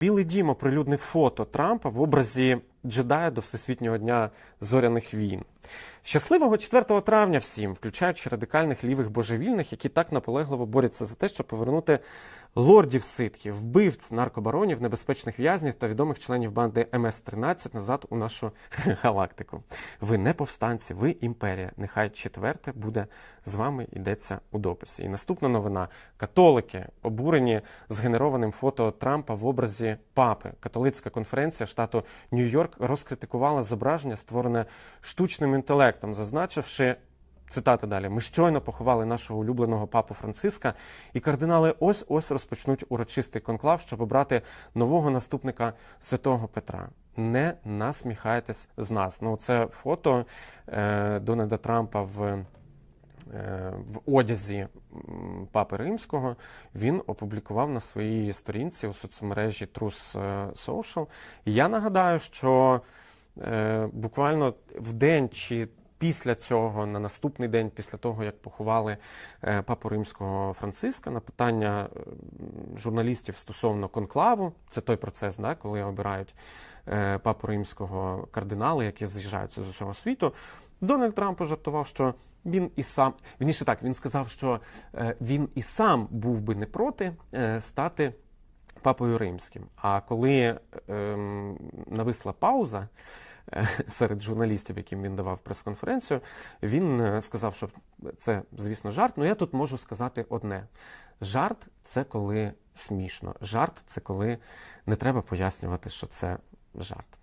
Білий дім оприлюднив фото Трампа в образі джедая до Всесвітнього дня зоряних війн. Щасливого 4 травня всім, включаючи радикальних лівих божевільних, які так наполегливо борються за те, щоб повернути лордів ситхів, вбивць, наркобаронів, небезпечних в'язнів та відомих членів банди МС-13 назад у нашу галактику. Ви не повстанці, ви імперія. Нехай четверте буде з вами йдеться у дописі. І наступна новина: католики обурені згенерованим фото Трампа в образі папи. Католицька конференція штату Нью-Йорк розкритикувала зображення, створене штучним інтелектом, зазначивши. Цитата далі: ми щойно поховали нашого улюбленого папу Франциска, і кардинали ось ось розпочнуть урочистий конклав, щоб обрати нового наступника святого Петра. Не насміхайтесь з нас. Ну, це фото е, Дональда Трампа в, в одязі папи римського. Він опублікував на своїй сторінці у соцмережі Trus е, Social. І я нагадаю, що е, буквально в день чи після цього, на наступний день, після того, як поховали е, папу римського Франциска, на питання е, журналістів стосовно конклаву, це той процес, да, коли обирають е, папу римського кардинали, які з'їжджаються з усього світу. Дональд Трамп пожартував, що він і сам вірніше так, він сказав, що він і сам був би не проти стати папою римським. А коли ем, нависла пауза серед журналістів, яким він давав прес-конференцію, він е, сказав, що це, звісно, жарт. Ну я тут можу сказати одне: жарт це коли смішно. Жарт це коли не треба пояснювати, що це жарт.